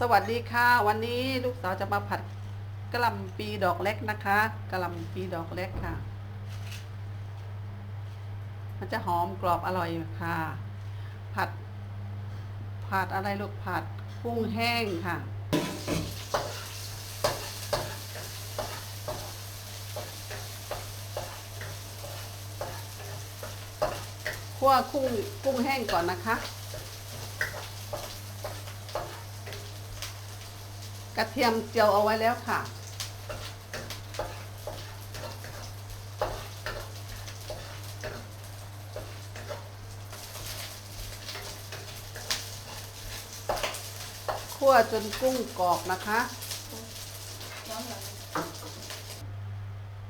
สวัสดีค่ะวันนี้ลูกสาวจะมาผัดกะหล่ำปีดอกเล็กนะคะกะหล่ำปีดอกเล็กค่ะ มันจะหอมกรอบอร่อยค่ะ ผัด ผัดอะไรลูกผัดกุ้งแห้งค่ะ คั่วกุ้งกุ้งแห้งก่อนนะคะ กระเทียมเจียวเอาไว้แล้วค่ะ คั่วจนกุ้งกรอบนะคะ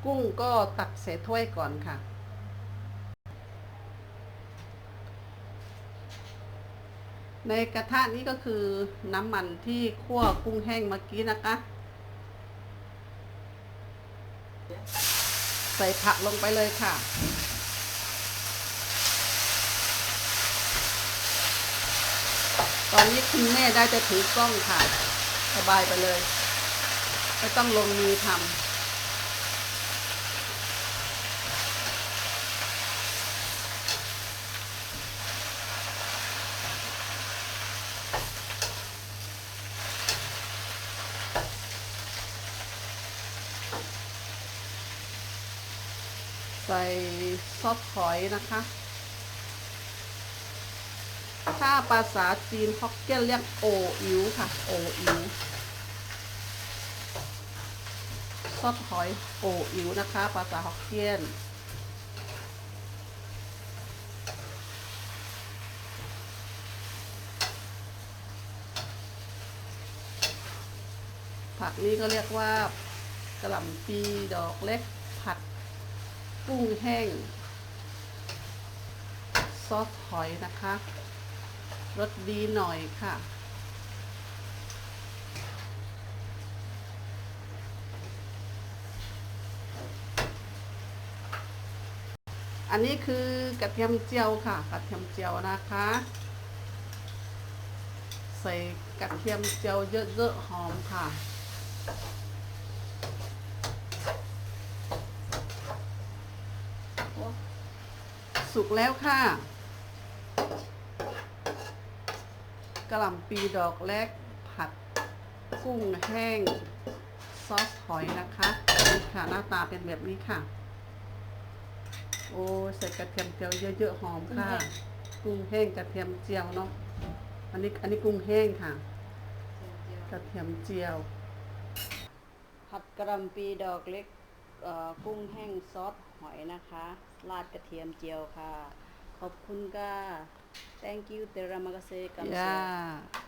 กุ้งก็ตักใส่ถ้วยก่อนค่ะ ในกระทะนี้ก็คือน้ำมันที่คั่วกุ้งแห้งเมื่อกี้นะคะ ใส่ผักลงไปเลยค่ะ ตอนนี้คุณแม่ได้จะถือกล้องค่ะ สบายไปเลย ไม่ต้องลงมือทำ ใส่ซอสหอยนะคะ ถ้าภาษาจีนฮอกเกี้ยนเรียกโออิ๋วค่ะ โออิ๋วซอสหอยโออิ๋วนะคะ ภาษาฮอกเกี้ยนผักนี้ก็เรียกว่ากระหล่ำปีดอกเล็กผัด กุ้งแห้ง ซอสหอยนะคะรสดีหน่อยค่ะ อันนี้คือกระเทียมเจียวค่ะ กระเทียมเจียวนะคะ ใส่กระเทียมเจียวเยอะๆหอมค่ะ สุกแล้วค่ะกระหล่ำปีดอกเล็กผัดกุ้งแห้ง ซอสหอยนะคะนี่ค่ะหน้าตาเป็นแบบนี้ค่ะ โอ้ใส่กระเทียมเจียวเยอะๆหอมค่ะ กุ้งแห้งกระเทียมเจียวเนาะอันนี้อันนี้กุ้งแห้งค่ะ กระเทียมเจียว ผัดกระหลำปีดอกเล็กเอ่อ กุ้งแห้งซอสหอยนะคะ ราดกระเทียมเจียวค่ะ ขอบคุณค่ะ thank you เตรามากาเซกัมเซย่า